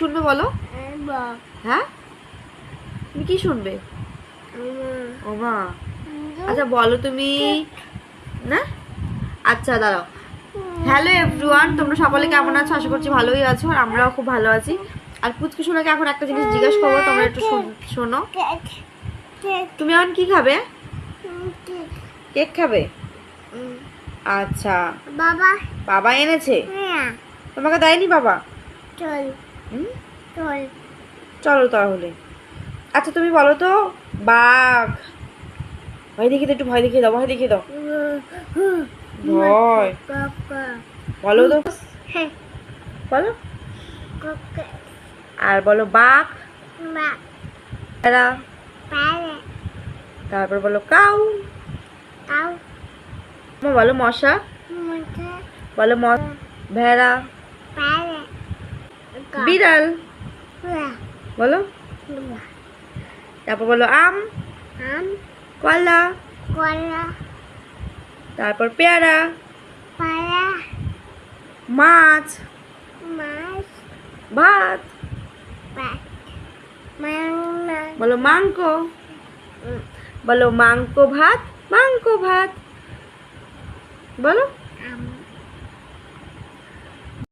শুনবে বলো? হ্যাঁ? তুমি কি শুনবে? ও মা। আচ্ছা বলো তুমি। না? আচ্ছা দাঁড়াও। হ্যালো এভরিওয়ান তোমরা সকলে কেমন আছো? আশা করছি ভালোই আছো আর আমরাও খুব ভালো আছি। আর পুচকি শোনাকে এখন একটা জিনিস জিজ্ঞেস করব তোমরা একটু শোন- তুমি এখন কি খাবে? কেক খাবে? আচ্ছা। বাবা। বাবা এনেছে? হ্যাঁ। তোমাকে দেয়নি বাবা? চল? চল চলো তাহলে। আচ্ছা তুমি বলো তো বাঘ। ভয় দেখিয়ে দাও একটু ভয় দেখিয়ে দাও ভয় দেখিয়ে দাও। ভয়। বলো তো। হ্যাঁ। বলো। আর বলো বাঘ। তারপর বলো কাউ। বলো মশা। বলো ভেড়া। বিড়াল। বলো। তারপর বলো আম। আম। কলা। কলা। তারপর পেয়ারা। পারা মাছ। মাছ। ভাত। বলো মাংক বলো মাংক ভাত মাংক ভাত। বলো।